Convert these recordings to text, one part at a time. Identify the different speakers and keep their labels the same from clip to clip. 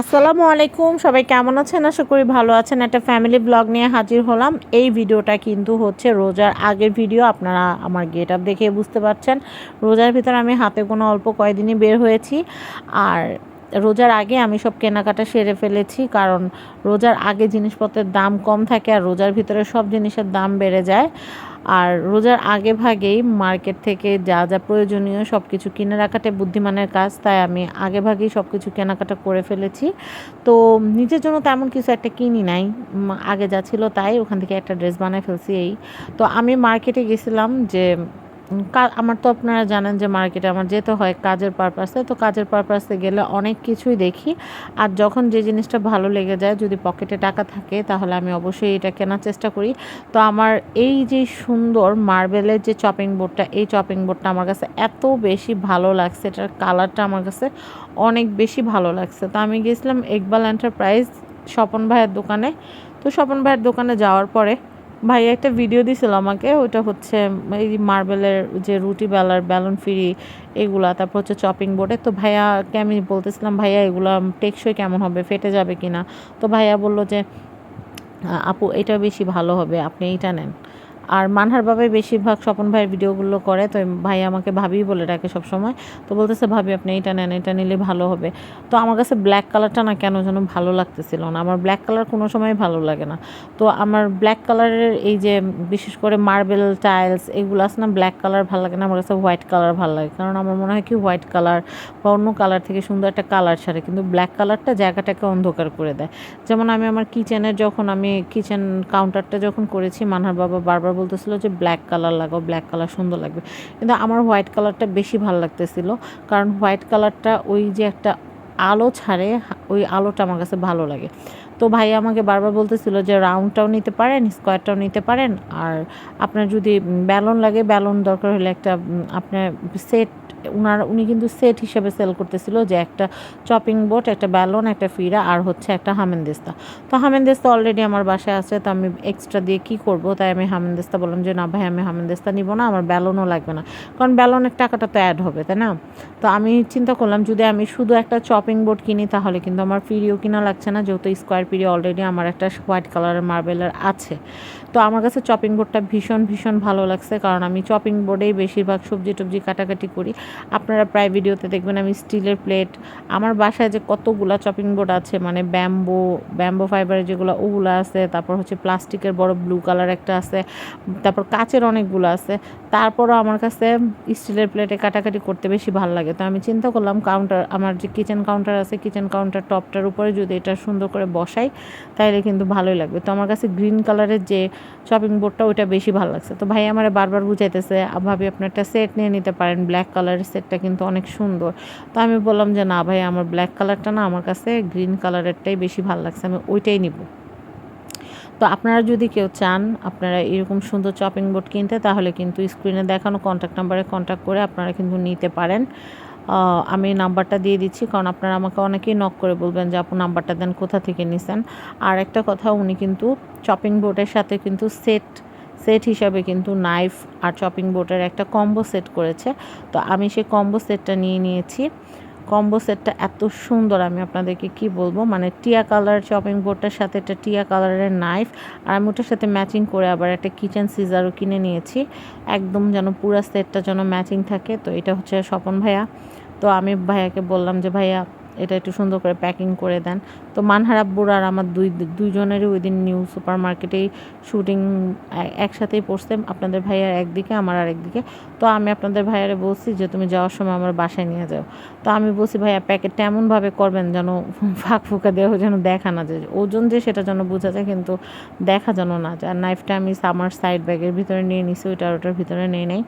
Speaker 1: আসসালামু আলাইকুম। সবাই কেমন আছেন? আশা করি ভালো আছেন। একটা ফ্যামিলি ব্লগ নিয়ে হাজির হলাম। এই ভিডিওটা কিন্তু হচ্ছে রোজার আগের ভিডিও। আপনারা আমার গেট আপ দেখে বুঝতে পারছেন। রোজার ভিতর আমি হাতে কোনো অল্প কয়দিনই বের হয়েছি। আর রোজার আগে আমি সব কেনাকাটা সেরে ফেলেছি, কারণ রোজার আগে জিনিসপত্রের দাম কম থাকে আর রোজার ভিতরে সব জিনিসের দাম বেড়ে যায়। আর রোজার আগে ভাগেই মার্কেট থেকে যা যা প্রয়োজনীয় সব কিছু কিনে রাখাটাই বুদ্ধিমানের কাজ, তাই আমি আগে ভাগেই সব কিছু কেনাকাটা করে ফেলেছি। তো নিজের জন্য তেমন কিছু একটা কিনি নাই আগে যা ছিল তাই, ওখান থেকে একটা ড্রেস বানায় ফেলছি এই। তো আমি মার্কেটে গেছিলাম যে আমার তো আপনারা জানেন যে মার্কেটে আমার যেতে হয় কাজের পারপাসে তো কাজের পারপাসে গেলে অনেক কিছুই দেখি। আর যখন যে জিনিসটা ভালো লেগে যায়, যদি পকেটে টাকা থাকে, তাহলে আমি অবশ্যই এটা কেনার চেষ্টা করি। তো আমার এই যে সুন্দর মার্বেলের যে চপিং বোর্ডটা এই চপিং বোর্ডটা আমার কাছে এত বেশি ভালো লাগছে। এটার কালারটা আমার কাছে অনেক বেশি ভালো লাগছে। তো আমি গেছিলাম ইকবাল এন্টারপ্রাইজ স্বপন ভাইয়ের দোকানে। তো স্বপন ভাইয়ের দোকানে যাওয়ার পরে ভাই, একটা ভিডিও দিছিল আমাকে ওটা হচ্ছে এই মার্বেলের যে রুটি বেলার ব্যালন ফিরি এগুলা, তারপর হচ্ছে চপিং বোর্ডে তো ভাইয়াকে আমি বলতেছিলাম, ভাইয়া, এগুলা টেকসই কেমন হবে? ফেটে যাবে কিনা? তো ভাইয়া বলল যে আপু, এটা বেশি ভালো হবে, আপনি এইটা নেন। আর মানহার বাবাই বেশিরভাগ স্বপন ভাইয়ের ভিডিওগুলো করে, তো ভাই আমাকে ভাবি বলে ডাকে সবসময়। তো বলতেছে, ভাবি, আপনি এটা নেন, এটা নিলে ভালো হবে। তো আমার কাছে ব্ল্যাক কালারটা না কেন যেন ভালো লাগতেছিল না। আমার ব্ল্যাক কালার কোনো সময় ভালো লাগে না। তো আমার ব্ল্যাক কালারের এই যে, বিশেষ করে মার্বেল টাইলস এগুলো আছে না ব্ল্যাক কালার ভালো লাগে না, আমার কাছে হোয়াইট কালার ভালো লাগে। কারণ আমার মনে হয় কি হোয়াইট কালার বা অন্য কালার থেকে সুন্দর একটা কালার ছাড়ে, কিন্তু ব্ল্যাক কালারটা জায়গাটাকে অন্ধকার করে দেয়। যেমন আমি আমার কিচেনের যখন, আমি কিচেন কাউন্টারটা যখন করেছি, মানহার বাবা বারবার বলতেছিল যে ব্ল্যাক কালার লাগাও ব্ল্যাক কালার সুন্দর লাগবে। কিন্তু আমার হোয়াইট কালারটা বেশি ভালো লাগতেছিল, কারণ হোয়াইট কালারটা ওই যে একটা আলো ছাড়ে, ওই আলোটা আমার কাছে ভালো লাগে। তো ভাই আমাকে বারবার বলতেছিল যে রাউন্ডটাও নিতে পারেন স্কোয়ারটাও নিতে পারেন, আর আপনার যদি ব্যালন লাগে ব্যালন দরকার হলে একটা আপনার সেট উনার, উনি কিন্তু সেট হিসেবে সেল করতেছিল যে একটা চপিং বোর্ড একটা ব্যালন একটা ফিরা আর হচ্ছে একটা হামেনদিস্তা। তো হামেনদিস্তা অলরেডি আমার বাসায় আছে, তো আমি এক্সট্রা দিয়ে কি করব? তাই আমি হামেনদিস্তা বললাম যে, না ভাই, আমি হামেনদিস্তা নিব না, আমার ব্যালনও লাগবে না। কারণ ব্যালনের টাকাটা তো অ্যাড হবে, তাই না? তো আমি চিন্তা করলাম, যদি আমি শুধু একটা চপিং বোর্ড কিনি, তাহলে কিন্তু আমার ফিরিও কিনা লাগছে না, যেহেতু স্কোয়ার পিরিও অলরেডি আমার একটা হোয়াইট কালারের মার্বেলের আছে। তো আমার কাছে চপিং বোর্ডটা ভীষণ ভীষণ ভালো লাগছে, কারণ আমি চপিং বোর্ডেই বেশিরভাগ সবজি টবজি কাটাকাটি করি। আপনারা প্রায় ভিডিওতে দেখবেন আমি স্টিলের প্লেট, আমার বাসায় যে কতগুলা চপিং বোর্ড আছে মানে ব্যাম্বো ব্যাম্বো ফাইবারের যেগুলো, ওগুলো আছে, তারপর হচ্ছে প্লাস্টিকের বড় ব্লু কালার একটা আছে, তারপর কাচের অনেকগুলো আছে। তারপরও আমার কাছে স্টিলের প্লেটে কাটাকাটি করতে বেশি ভালো লাগে। তো আমি চিন্তা করলাম কাউন্টার আমার যে কিচেন কাউন্টার আছে কিচেন কাউন্টার টপটার উপরে যদি এটা সুন্দর করে বসাই তাহলে কিন্তু ভালোই লাগবে। তো আমার কাছে গ্রিন কালারের যে শপিং বোর্ডটা ওইটা বেশি ভালো লাগছে। তো ভাই আমার বারবার বুঝাইতেছে "আ, ভাবি আপনি একটা সেট নিয়ে নিতে পারেন ব্ল্যাক কালারের সেটটা কিন্তু অনেক সুন্দর। তো আমি বললাম যে না ভাই আমার ব্ল্যাক কালারটা না আমার কাছে গ্রিন কালারেরটাই বেশি ভালো লাগছে আমি ওইটাই নিব। তো আপনারা যদি কেউ চান আপনারা এরকম সুন্দর চপিং বোর্ড কিনতে, তাহলে কিন্তু স্ক্রিনে দেখানো কন্ট্যাক্ট নাম্বারে কন্ট্যাক্ট করে আপনারা কিন্তু নিতে পারেন। আমি নাম্বারটা দিয়ে দিচ্ছি, কারণ আপনারা আমাকে অনেকেই নক করে বলবেন যে, আপু, নাম্বারটা দেন, কোথা থেকে নিছেন? আর একটা কথা, উনি কিন্তু চপিং বোর্ডের সাথে কিন্তু সেট সেট হিসাবে কিন্তু নাইফ আর চপিং বোর্ডের একটা কম্বো সেট করেছে। তো আমি সেই কম্বো সেটটা নিয়ে নিয়েছি। কম্বো সেটটা এত সুন্দর, আমি আপনাদেরকে কি বলব? মানে টিয়া কালার চপিং বোর্ডটার সাথে একটা টিয়া কালারের নাইফ আর আমি ওটার সাথে ম্যাচিং করে আবার একটা কিচেন সিজারও কিনে নিয়েছি। একদম যেন পুরা সেটটা যেন ম্যাচিং থাকে। তো এটা হচ্ছে স্বপন ভাইয়া। তো আমি ভাইয়াকে বললাম যে, ভাইয়া এটা একটু সুন্দর করে প্যাকিং করে দেন। তো মানহার আব্বুর আর আমার দুই, দুইজনেরই ওই দিন নিউ সুপার মার্কেটেই শুটিং একসাথেই পড়ছে। আপনাদের ভাইয়ার একদিকে, আমার আর একদিকে তো আমি আপনাদের ভাইয়ারে বলছি যে, তুমি যাওয়ার সময় আমার বাসায় নিয়ে যাও। তো আমি বলছি, ভাইয়া প্যাকেটটা এমনভাবে করবেন যেন ফাঁক ফুকা দেওয়া যেন দেখা না যায়। ওজন যে সেটা যেন বোঝা যায়, কিন্তু দেখা যেন না যায়। আর নাইফটা আমি আমার সাইড ব্যাগের ভিতরে নিয়ে নিছি ওইটার ওটার ভিতরে নিয়ে নেই।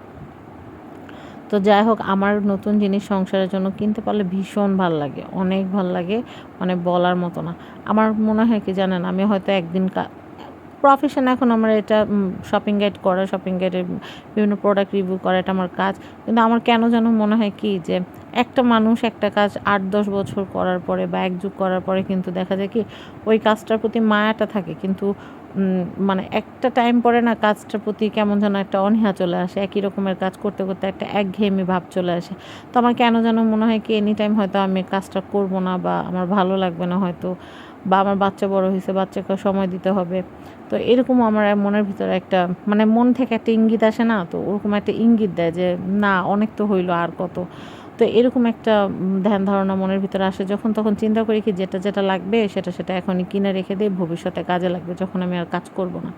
Speaker 1: তো যাই হোক, আমার নতুন জিনিস সংসারের জন্য কিনতে পারলে ভীষণ ভালো লাগে, অনেক ভালো লাগে মানে বলার মতো না। আমার মনে হয় কি জানেন, আমি হয়তো একদিন প্রফেশন এখন আমার এটা শপিং গাইড করা শপিং গাইডের বিভিন্ন প্রোডাক্ট রিভিউ করা, এটা আমার কাজ। কিন্তু আমার কেন যেন মনে হয় কি যে, একটা মানুষ একটা কাজ আট, দশ বছর করার পরে বা এক যুগ করার পরে কিন্তু দেখা যায় কি, ওই কাজটার প্রতি মায়াটা থাকে। কিন্তু মানে একটা টাইম পরে না কাজটার প্রতি কেমন যেন একটা অনীহা চলে আসে, একই রকমের কাজ করতে করতে একটা একঘেয়েমি ভাব চলে আসে। তো আমার কেন যেন মনে হয় কি এনি টাইম হয়তো আমি কাজটা করব না বা আমার ভালো লাগবে না হয়তো, বা আমার বাচ্চা বড় হয়েছে, বাচ্চাকে সময় দিতে হবে। তো এরকম আমার মনের ভিতরে একটা মানে মন থেকে একটা ইঙ্গিত আসে না, তো ওরকম একটা ইঙ্গিত দেয় যে, না, অনেক তো হইল, আর কত? তো এরকম একটা ধ্যান ধারণা মনের ভিতরে আসে যখন, তখন চিন্তা করি কি যেটা যেটা লাগবে সেটা সেটা এখনই কিনে রেখে দিই, ভবিষ্যতে কাজে লাগবে, যখন আমি আর কাজ করব না।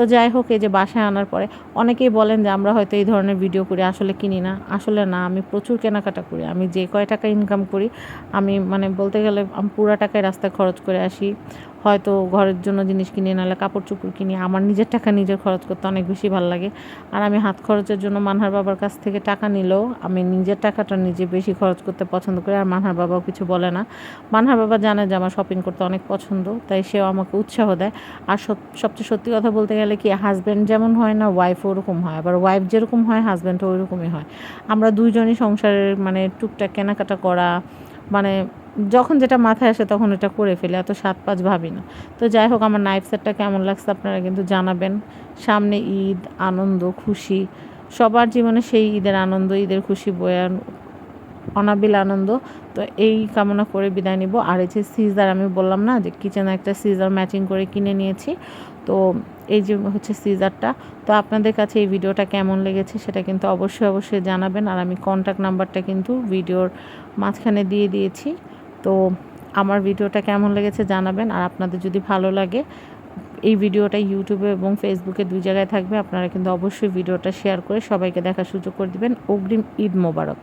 Speaker 1: তো যাই হোক, এই যে বাসায় আনার পরে অনেকেই বলেন যে আমরা হয়তো এই ধরনের ভিডিও করি, আসলে কিনি না। আসলে না, আমি প্রচুর কেনাকাটা করি। আমি যে কয় টাকা ইনকাম করি, আমি মানে বলতে গেলে আমি পুরো টাকায় রাস্তায় খরচ করে আসি। হয়তো ঘরের জন্য জিনিস কিনি, নাহলে কাপড় চোপড় কিনি। আমার নিজের টাকা নিজের খরচ করতে অনেক বেশি ভালো লাগে। আর আমি হাত খরচের জন্য মানহার বাবার কাছ থেকে টাকা নিলেও আমি নিজের টাকাটা নিজে বেশি খরচ করতে পছন্দ করি। আর মানহার বাবাও কিছু বলে না। মানহার বাবা জানে যে আমার শপিং করতে অনেক পছন্দ, তাই সেও আমাকে উৎসাহ দেয়। আর সব- সবচেয়ে সত্যি কথা বলতে গেলে কি হাজব্যান্ড যেমন হয় না ওয়াইফ ওরকম হয়। আবার ওয়াইফ যেরকম হয় হাজব্যান্ডও ওইরকমই হয়। আমরা দুইজনই সংসারের মানে টুকটাক কেনাকাটা করা মানে যখন যেটা মাথায় আসে তখন এটা করে ফেলে, এত সাত পাঁচ ভাবি না। তো যাই হোক, আমার নাইফ সেটটা কেমন লাগছে আপনারা কিন্তু জানাবেন। সামনে ঈদ, আনন্দ, খুশি, সবার জীবনে সেই ঈদের আনন্দ, ঈদের খুশি বয়ান অনাবিল আনন্দ। তো এই কামনা করে বিদায় নিব। আর এই যে সিজার আমি বললাম না যে কিচেনে একটা সিজার ম্যাচিং করে কিনে নিয়েছি। তো এই যে হচ্ছে সিজারটা, তো আপনাদের কাছে এই ভিডিওটা কেমন লেগেছে সেটা কিন্তু অবশ্যই অবশ্যই জানাবেন। আর আমি কন্ট্যাক্ট নাম্বারটা কিন্তু ভিডিওর মাঝখানে দিয়ে দিয়েছি। তো আমার ভিডিওটা কেমন লেগেছে জানাবেন। আর আপনাদের যদি ভালো লাগে, এই ভিডিওটা ইউটিউবে এবং ফেসবুকে দুই জায়গায় থাকবে। আপনারা কিন্তু অবশ্যই ভিডিওটা শেয়ার করে সবাইকে দেখার সুযোগ করে দিবেন। অগ্রিম ঈদ মোবারক।